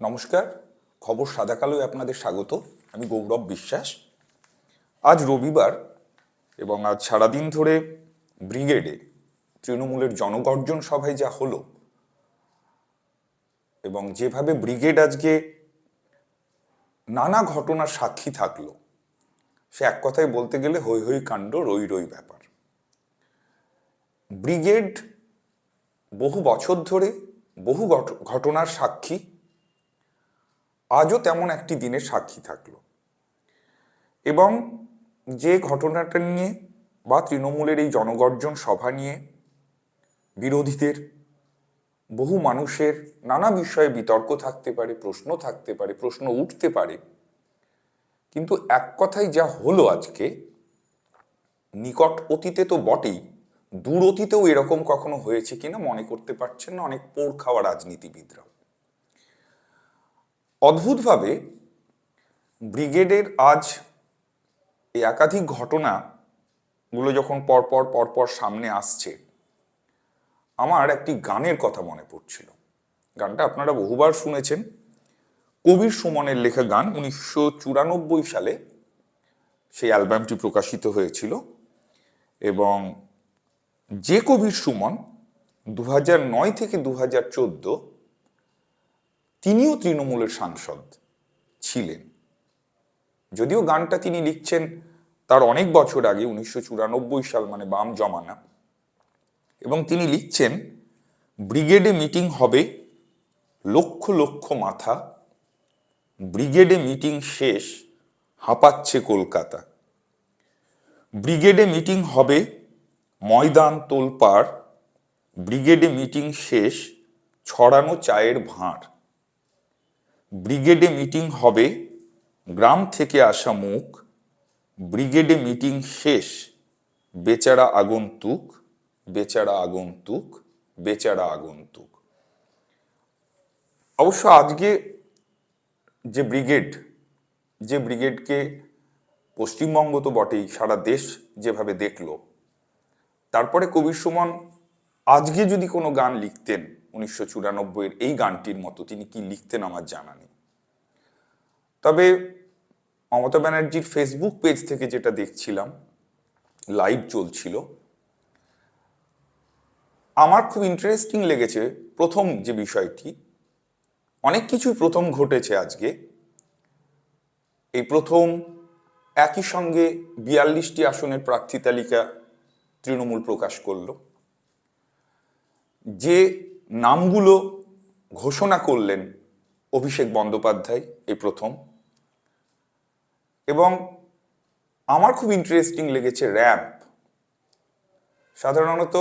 নমস্কার, খবর সাদা কালোয় আপনাদের স্বাগত। আমি গৌরব বিশ্বাস। আজ রবিবার এবং আজ সারাদিন ধরে ব্রিগেডে তৃণমূলের জনগর্জন সভায় যা হলো এবং যেভাবে ব্রিগেড আজকে নানা ঘটনার সাক্ষী থাকল, সে এক কথায় বলতে গেলে হৈ হৈ কাণ্ড, রই রই ব্যাপার। ব্রিগেড বহু বছর ধরে বহু ঘট- ঘটনার সাক্ষী আজও তেমন একটি দিনের সাক্ষী থাকল। এবং যে ঘটনাটা নিয়ে বা তৃণমূলের এই জনগর্জন সভা নিয়ে বিরোধীদের, বহু মানুষের নানা বিষয়ে বিতর্ক থাকতে পারে, প্রশ্ন থাকতে পারে, প্রশ্ন উঠতে পারে। কিন্তু এক কথায় যা হলো আজকে, নিকট অতীতে তো বটেই, দূর অতীতেও এরকম কখনো হয়েছে কিনা মনে করতে পারছেন না অনেক পোড় খাওয়া রাজনীতিবিদরা অদ্ভুতভাবে ব্রিগেডের আজ এই একাধিক ঘটনাগুলো যখন পরপর পরপর সামনে আসছে, আমার একটি গানের কথা মনে পড়ছিল। গানটা আপনারা বহুবার শুনেছেন। কবির সুমনের লেখা গান উনিশশো চুরানব্বই সালে সেই অ্যালবামটি প্রকাশিত হয়েছিল এবং যে কবির সুমন দু নয় থেকে দু চোদ্দ তিনিও তৃণমূলের সাংসদ ছিলেন। যদিও গানটা তিনি লিখছেন তার অনেক বছর আগে, উনিশশো চুরানব্বই সাল মানে বাম জমানা। এবং তিনি লিখছেন, ব্রিগেডে মিটিং হবে, লক্ষ লক্ষ মাথা। ব্রিগেডে মিটিং শেষ, হাঁপাচ্ছে কলকাতা। ব্রিগেডে মিটিং হবে, ময়দান তোলপাড়। ব্রিগেডে মিটিং শেষ, ছড়ানো চায়ের ভাঁড়। ব্রিগেডে মিটিং হবে, গ্রাম থেকে আসা মুখ, ব্রিগেডে মিটিং শেষ, বেচারা আগন্তুক বেচারা আগন্তুক বেচারা আগন্তুক। অবশ্য আজকে যে ব্রিগেড, যে ব্রিগেডকে পশ্চিমবঙ্গ তো বটেই, সারা দেশ যেভাবে দেখল, তারপরে কবির সুমন আজকে যদি কোনো গান লিখতেন উনিশশো চুরানব্বইয়ের এই গানটির মতো তিনি কি লিখতেন আমার জানা নেই। তবে মমতা ব্যানার্জির ফেসবুক পেজ থেকে যেটা দেখছিলাম লাইভ চলছিল। আমার খুব ইন্টারেস্টিং লেগেছে প্রথম যে বিষয়টি। অনেক কিছুই প্রথম ঘটেছে আজকে। এই প্রথম একই সঙ্গে বিয়াল্লিশটি আসনের প্রার্থী তালিকা তৃণমূল প্রকাশ করল। যে নামগুলো ঘোষণা করলেন অভিষেক বন্দ্যোপাধ্যায় এই প্রথম। এবং আমার খুব ইন্টারেস্টিং লেগেছে র্যাম্প সাধারণত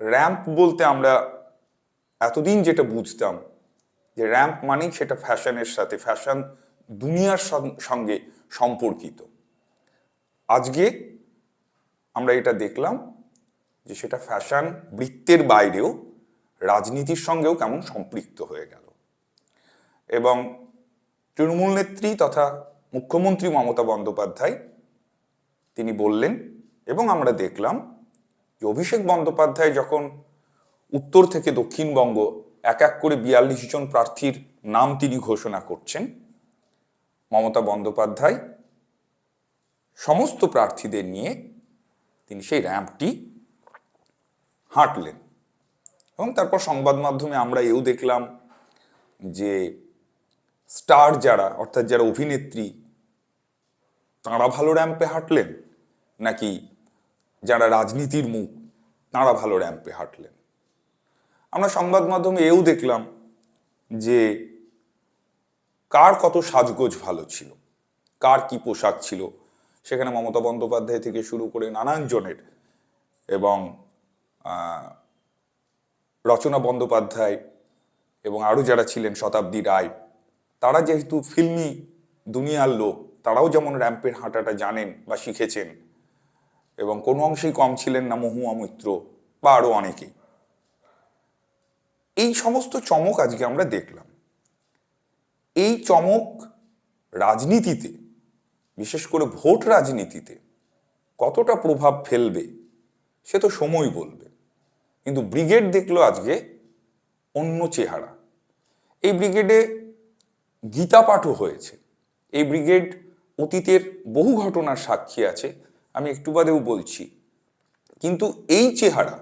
র্যাম্প বলতে আমরা এতদিন যেটা বুঝতাম, যে র্যাম্প মানেই সেটা ফ্যাশনের সাথে, ফ্যাশন দুনিয়ার সঙ্গে সম্পর্কিত। আজকে আমরা এটা দেখলাম যে সেটা ফ্যাশন বৃত্তের বাইরেও রাজনীতির সঙ্গেও কেমন সম্পৃক্ত হয়ে গেল। এবং তৃণমূল নেত্রী তথা মুখ্যমন্ত্রী মমতা বন্দ্যোপাধ্যায়, তিনি বললেন, এবং আমরা দেখলাম যে অভিষেক বন্দ্যোপাধ্যায় যখন উত্তর থেকে দক্ষিণবঙ্গ এক এক করে বিয়াল্লিশ জন প্রার্থীর নাম তিনি ঘোষণা করছেন, মমতা বন্দ্যোপাধ্যায় সমস্ত প্রার্থীদের নিয়ে তিনি সেই র্যাম্পটি হাঁটলেন। এবং তারপর সংবাদ মাধ্যমে আমরা এও দেখলাম যে স্টার যারা, অর্থাৎ যারা অভিনেত্রী, তাঁরা ভালো র্যাম্পে হাঁটলেন? নাকি যারা রাজনীতির মুখ, তাঁরা ভালো র্যাম্পে হাঁটলেন? আমরা সংবাদ মাধ্যমে এও দেখলাম যে কার কত সাজগোজ ভালো ছিল, কার কি পোশাক ছিল। সেখানে মমতা বন্দ্যোপাধ্যায় থেকে শুরু করে নানান জনের এবং রচনা বন্দ্যোপাধ্যায় এবং আরও যারা ছিলেন শতাব্দী রায়, তারা যেহেতু ফিল্মি দুনিয়ার লোক, তারাও যেমন র্যাম্পের হাঁটাটা জানেন বা শিখেছেন এবং কোনো অংশেই কম ছিলেন না মহুয়া মৈত্র বা আরও অনেকেই। এই সমস্ত চমক আজকে আমরা দেখলাম। এই চমক রাজনীতিতে, বিশেষ করে ভোট রাজনীতিতে কতটা প্রভাব ফেলবে, সে তো সময় বলবে। কিন্তু ব্রিগেড দেখল আজকে অন্য চেহারা। এই ব্রিগেডে গীতা পাঠও হয়েছে। এই ব্রিগেড অতীতের বহু ঘটনার সাক্ষী আছে, আমি একটু বাদেও বলছি। কিন্তু এই চেহারা,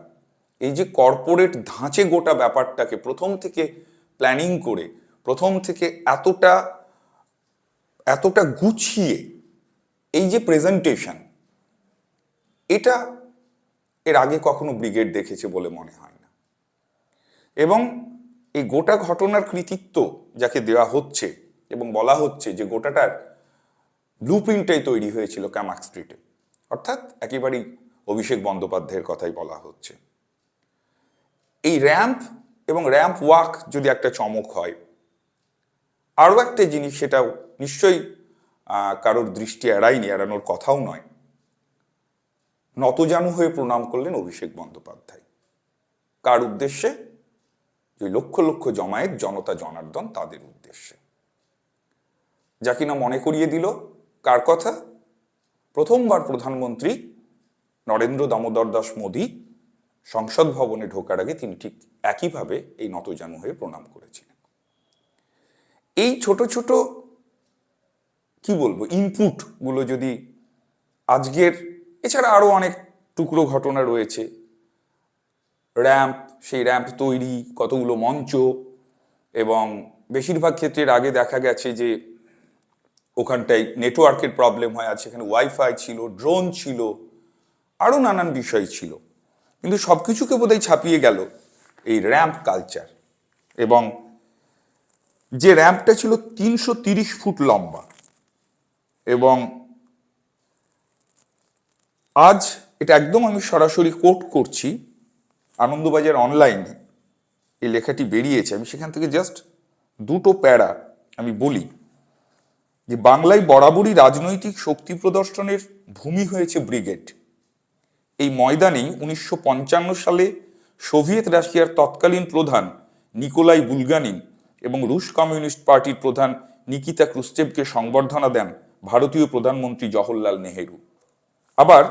এই যে কর্পোরেট ধাঁচে গোটা ব্যাপারটাকে প্রথম থেকে প্ল্যানিং করে, প্রথম থেকে এতটা এতটা গুছিয়ে, এই যে প্রেজেন্টেশন, এটা এর আগে কখনো ব্রিগেড দেখেছে বলে মনে হয় না। এবং এই গোটা ঘটনার কৃতিত্ব যাকে দেওয়া হচ্ছে এবং বলা হচ্ছে যে গোটাটার ব্লু প্রিন্টটাই তৈরি হয়েছিল ক্যামাক স্ট্রিটে অর্থাৎ একেবারেই অভিষেক বন্দ্যোপাধ্যায়ের কথাই বলা হচ্ছে। এই র্যাম্প এবং র্যাম্প ওয়াক যদি একটা চমক হয়, আরও একটা জিনিস সেটাও নিশ্চয়ই কারোর দৃষ্টি এড়ায়নি, এড়ানোর কথাও নয়। নতজানু হয়ে প্রণাম করলেন অভিষেক বন্দ্যোপাধ্যায়। কার উদ্দেশ্যে? যে লক্ষ লক্ষ জমায়েত জনতা জনার্দন তাদের উদ্দেশ্যে। যা কিনা মনে করিয়ে দিল কার কথা? প্রথমবার প্রধানমন্ত্রী নরেন্দ্র দামোদর দাস মোদী সংসদ ভবনে ঢোকার আগে তিনি ঠিক একইভাবে এই নতজানু হয়ে প্রণাম করেছিলেন। এই ছোট ছোট, কি বলব ইনপুটগুলো যদি আজকের এছাড়া আরও অনেক টুকরো ঘটনা রয়েছে। র্যাম্প, সেই র্যাম্প তৈরি, কতগুলো মঞ্চ এবং বেশিরভাগ ক্ষেত্রের আগে দেখা গেছে যে ওখানটায় নেটওয়ার্কের প্রবলেম হয় আছে সেখানে ওয়াইফাই ছিল, ড্রোন ছিল আরও নানান বিষয় ছিল। কিন্তু সব কিছুকে বোধহয় ছাপিয়ে গেল এই র্যাম্প কালচার এবং যে র্যাম্পটা ছিল তিনশো ফুট লম্বা এবং আজ এটা একদম আমি সরাসরি কোট করছি, আনন্দবাজার অনলাইনে এই লেখাটি বেরিয়েছে। আমি সেখান থেকে জাস্ট দুটো প্যারা আমি বলি যে, বাংলায় বরাবরই রাজনৈতিক শক্তি প্রদর্শনের ভূমি হয়েছে ব্রিগেড। এই ময়দানেই উনিশশো পঞ্চান্ন সালে সোভিয়েত রাশিয়ার তৎকালীন প্রধান নিকোলাই বুলগানিন এবং রুশ কমিউনিস্ট পার্টির প্রধান নিকিতা ক্রুশ্চেভকে সংবর্ধনা দেন ভারতীয় প্রধানমন্ত্রী জওহরলাল নেহেরু। আবার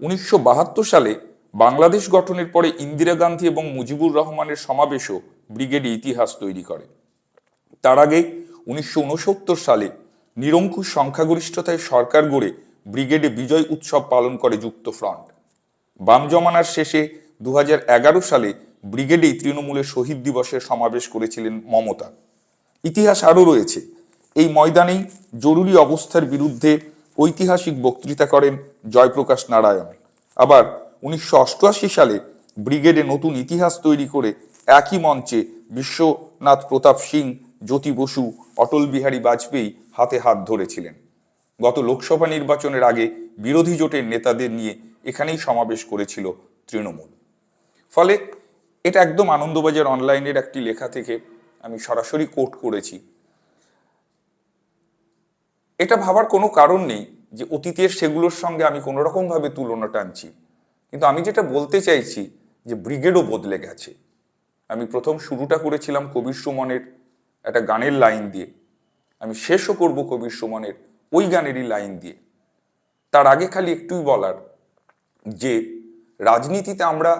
উনিশশো বাহাত্তর সালে বাংলাদেশ গঠনের পরে ইন্দিরা গান্ধী এবং মুজিবুর রহমানের সমাবেশও ব্রিগেডে ইতিহাস তৈরি করে। তার আগে উনিশশো উনসত্তর সালে নিরঙ্কুশ সংখ্যাগরিষ্ঠতায় সরকার গড়ে ব্রিগেডে বিজয় উৎসব পালন করে যুক্ত ফ্রন্ট। বাম জমানার শেষে দু হাজার এগারো সালে ব্রিগেডেই তৃণমূলের শহীদ দিবসের সমাবেশ করেছিলেন মমতা। ইতিহাস আরও রয়েছে। এই ময়দানেই জরুরি অবস্থার বিরুদ্ধে ঐতিহাসিক বক্তৃতা করেন জয়প্রকাশ নারায়ণ। আবার উনিশশো অষ্টআশি সালে ব্রিগেডে নতুন ইতিহাস তৈরি করে একই মঞ্চে বিশ্বনাথ প্রতাপ সিং, জ্যোতি বসু, অটল বিহারী বাজপেয়ী হাতে হাত ধরেছিলেন। গত লোকসভা নির্বাচনের আগে বিরোধী জোটের নেতাদের নিয়ে এখানেই সমাবেশ করেছিল তৃণমূল। ফলে এটা একদম আনন্দবাজার অনলাইনের একটি লেখা থেকে আমি সরাসরি কোট করেছি। এটা ভাবার কোনো কারণ নেই যে অতীতের সেগুলোর সঙ্গে আমি কোনো রকমভাবে তুলনা টানছি। কিন্তু আমি যেটা বলতে চাইছি যে ব্রিগেডও বদলে গেছে। আমি প্রথম শুরুটা করেছিলাম কবির সুমনের একটা গানের লাইন দিয়ে। আমি শেষও করব কবির সুমনের ওই গানেরই লাইন দিয়ে। তার আগে খালি একটুই বলার যে, রাজনীতিতে আমরা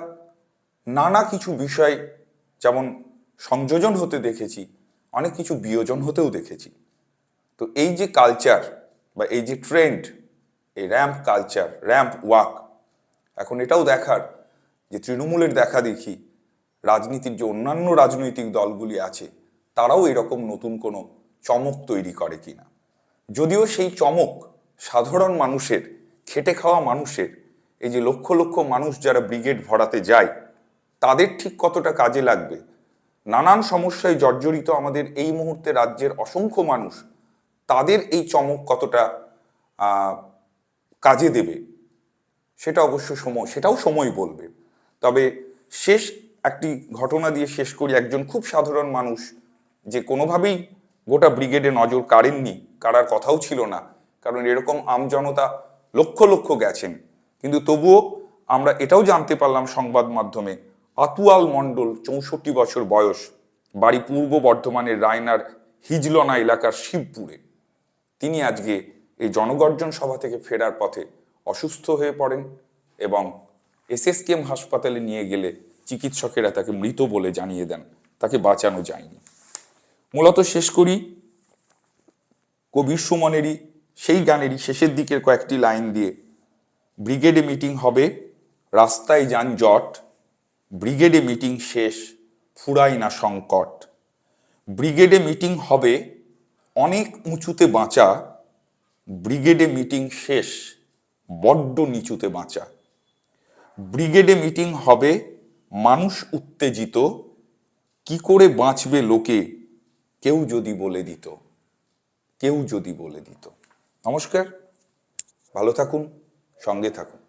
নানা কিছু বিষয়, যেমন সংযোজন হতে দেখেছি, অনেক কিছু বিয়োজন হতেও দেখেছি। তো এই যে কালচার বা এই যে ট্রেন্ড এই র্যাম্প কালচার র্যাম্প ওয়াক এখন এটাও দেখার যে তৃণমূলের দেখা দেখি, রাজনীতির যে অন্যান্য রাজনৈতিক দলগুলি আছে, তারাও এরকম নতুন কোনো চমক তৈরি করে কিনা। যদিও সেই চমক সাধারণ মানুষের, খেটে খাওয়া মানুষের, এই যে লক্ষ লক্ষ মানুষ যারা ব্রিগেড ভরাতে যায়, তাদের ঠিক কতটা কাজে লাগবে? নানান সমস্যায় জর্জরিত আমাদের এই মুহূর্তে রাজ্যের অসংখ্য মানুষ তাদের এই চমক কতটা কাজে দেবে, সেটা অবশ্য সময়, সেটাও সময় বলবে। তবে শেষ, একটি ঘটনা দিয়ে শেষ করি, একজন খুব সাধারণ মানুষ যে কোনোভাবেই গোটা ব্রিগেডে নজর কাড়েননি, কারার কথাও ছিল না, কারণ এরকম আমজনতা লক্ষ লক্ষ গেছেন। কিন্তু তবুও আমরা এটাও জানতে পারলাম সংবাদ মাধ্যমে, আতুয়াল মণ্ডল চৌষট্টি বছর বয়স, বাড়ি পূর্ব বর্ধমানের রায়নার হিজলনা এলাকার শিবপুরে। তিনি আজকে এই জনগর্জন সভা থেকে ফেরার পথে অসুস্থ হয়ে পড়েন এবং এসএসকেএম হাসপাতালে নিয়ে গেলে চিকিৎসকেরা তাকে মৃত বলে জানিয়ে দেন। তাকে বাঁচানো যায়নি। মূলত শেষ করি। কবির সুমনেরই, সেই গানেরই শেষের দিকের কয়েকটি লাইন দিয়ে ব্রিগেডে মিটিং হবে, রাস্তায় যানজট ব্রিগেডে মিটিং শেষ, ফুরাই না সংকট। ব্রিগেডে মিটিং হবে অনেক উঁচুতে বাঁচা, ব্রিগেডে মিটিং শেষ, বড্ড নিচুতে বাঁচা। ব্রিগেডে মিটিং হবে, মানুষ উত্তেজিত, কি করে বাঁচবে লোকে, কেউ যদি বলে দিত। কেউ যদি বলে দিত। নমস্কার, ভালো থাকুন, সঙ্গে থাকুন।